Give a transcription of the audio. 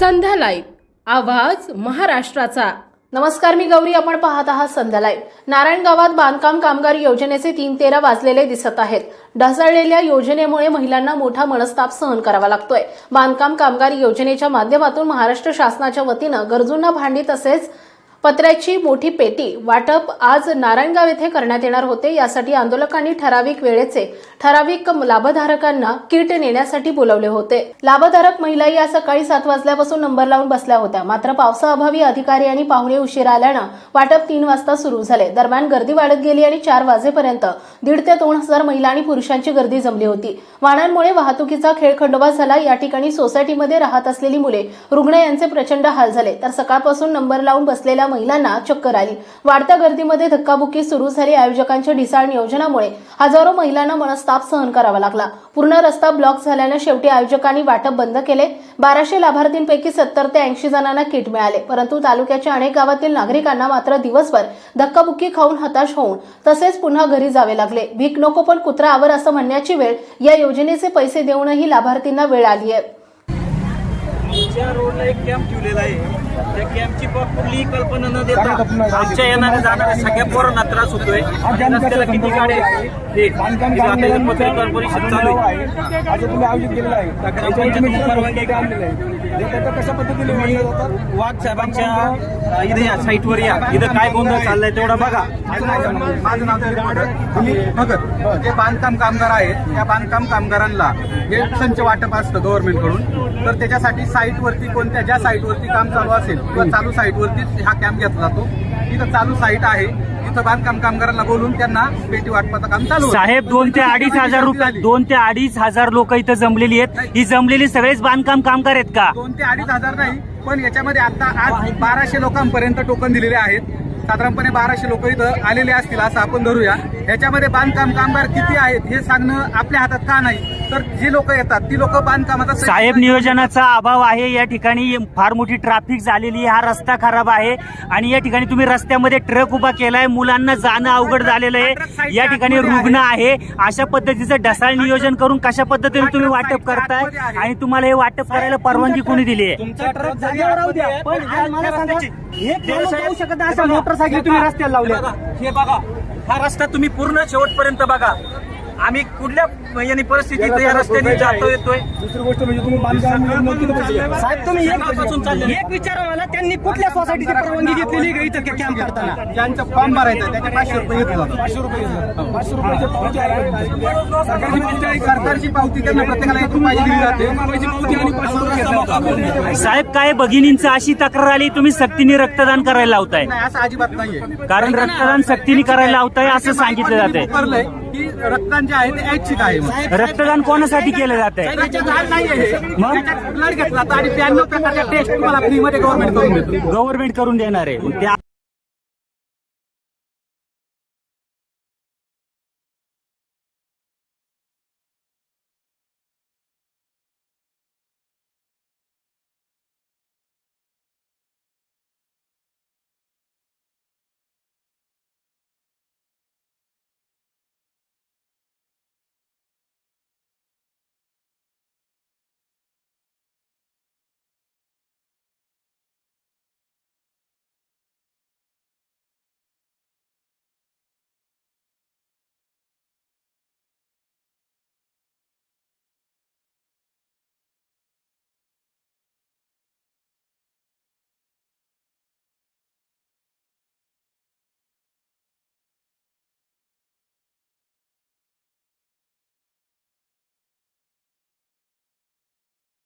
संध्या live. आवाज महाराष्ट्राचा. नमस्कार मी गौरी. आपण पाहत आहात संध्या लाईव्ह. नारायण गावात बांधकाम कामगार योजनेचे तीन तेरा वाजलेले दिसत आहेत. ढासळलेल्या योजनेमुळे महिलांना मोठा मनस्ताप सहन करावा लागतोय. बांधकाम कामगार योजनेच्या माध्यमातून महाराष्ट्र शासनाच्या वतीनं गरजूंना भांडी तसेच पत्र्याची मोठी पेटी वाटप आज नारायणगाव येथे करण्यात येणार होते. यासाठी आंदोलकांनी ठराविक वेळेचे ठराविक लाभधारकांना किट नेण्यासाठी बोलवले होते. लाभधारक महिला या सकाळी सात वाजल्यापासून नंबर लावून बसल्या होत्या. मात्र पावसाअभावी अधिकारी आणि पाहुणे उशिरा आल्यानं वाटप तीन वाजता सुरू झाले. दरम्यान गर्दी वाढत गेली आणि चार वाजेपर्यंत दीड ते दोन हजार महिला आणि पुरुषांची गर्दी जमली होती. वाहनांमुळे वाहतुकीचा खेळखंडोबा झाला. या ठिकाणी सोसायटीमध्ये राहत असलेली मुले रुग्ण यांचे प्रचंड हाल झाले. तर सकाळपासून नंबर लावून बसलेल्या महिलांना चक्कर आली. वाढत्या गर्दीमध्ये धक्काबुक्की सुरू झाली. आयोजकांच्या ढिसाळ नियोजनामुळे हजारो महिलांना मनस्ताप सहन करावा लागला. पूर्ण रस्ता ब्लॉक झाल्यानं शेवटी आयोजकांनी वाटप बंद केले. बाराशे लाभार्थींपैकी सत्तर ते ऐंशी जणांना किट मिळाले. परंतु तालुक्याच्या अनेक गावातील नागरिकांना मात्र दिवसभर धक्काबुक्की खाऊन हताश होऊन तसेच पुन्हा घरी जावे लागले. भीक नको पण कुत्रा आवर असं म्हणण्याची वेळ या योजनेचे पैसे देऊनही लाभार्थींना वेळ आली आहे रोडला एक कॅम्प ठेवलेला आहे. त्या कॅम्पची कुठलीही कल्पना न देता आमच्या येणाऱ्या जाणाऱ्या सगळ्या पोरांना त्रास होतोय. रस्त्याला किती गाड्या पत्रकार परिषद चालू आहे. परवानगी हे कशा पद्धतीने जातात वाघ साहेबांच्या इथे या साईटवर या. इथं काय गोंधळ चाललाय तेवढा बघा. माझं नाव भगत भगत जे बांधकाम कामगार आहेत त्या बांधकाम कामगारांना हे संच वाटप असतं गव्हर्नमेंटकडून. तर त्याच्यासाठी साईटवरती कोणत्या ज्या साईटवरती काम चालू असेल किंवा चालू साईटवरती हा कॅम्प घेतला जातो. इथं चालू साईट आहे. इथं बांधकाम कामगारांना बोलून त्यांना पेटी वाटपाचं काम चालू होतं. साहेब दोन ते अडीच हजार रुपये. दोन ते अडीच हजार लोक इथं जमलेली आहेत. ही जमलेली सगळेच बांधकाम कामगार आहेत का? दोन ते अडीच हजार नाही पण याच्यामध्ये आता आज बाराशे लोकांपर्यंत टोकन दिलेले आहेत. साधारणपणे बाराशे लोक इथं आलेले असतील असं आपण धरूया. याच्यामध्ये बांधकाम कामगार किती आहेत हे सांगणं आपल्या हातात का नाही? तर जी लोक येतात ती लोक बांधकामाचा साहेब नियोजनाचा अभाव आहे. या ठिकाणी फार मोठी ट्रॅफिक झालेली आहे. हा रस्ता खराब आहे. आणि या ठिकाणी तुम्ही रस्त्यामध्ये ट्रक उभा केलाय. मुलांना जाणं अवघड झालेलं आहे. या ठिकाणी रुग्ण आहे. अशा पद्धतीचं ढसाळ नियोजन करून कशा पद्धतीने तुम्ही वाटप करताय? आणि तुम्हाला हे वाटप करायला परवानगी कोणी दिली आहे? तुमचा ट्रक जागेवर राहू द्या. पण आज मला सांगा एक माणूस जाऊ शकत नाही असं मोटरसायकल तुम्ही रस्त्याला लावल्या? हे बघा. हा रस्ता तुम्ही पूर्ण शेवटपर्यंत बघा. आम्ही कुठल्या याने परिस्थितीत या रस्त्याने जातो येतोय. दुसरी गोष्ट म्हणजे तुम्ही. साहेब तुम्ही आहे. एक विचारा मला त्यांनी कुठल्या सोसायटीची परवानगी घेतलेली का इथं कॅम्प करताना? ज्यांचं फॉर्म भरायचं त्याचे पाचशे रुपये घेतले जातात पाचशे रुपये. पाचशे आहे. सरकारची पावती त्यांना प्रत्येकाला एक रुपयाची दिली जाते पावती आणि पाचशे रुपये साहेब काय भगिनींचं अशी तक्रार आली तुम्ही सक्तीने रक्तदान करायला लावताय. नाही असं अजिबात नाहीये. कारण रक्तदान सक्तीने करायला लावताय असं सांगितलं जातंय. करलंय की रक्तदान जे आहे ते ऐच्छिक आहे मग. रक्तदान कोणासाठी केलं जात आहे? त्याच्यात घाण नाहीये हे. त्याच्यात ब्लड घेतला जातं आणि ब्याण्णव प्रकारच्या टेस्ट तुम्हाला फ्रीमध्ये गव्हर्नमेंट करून देतो. गव्हर्नमेंट करून देणार आहे. त्या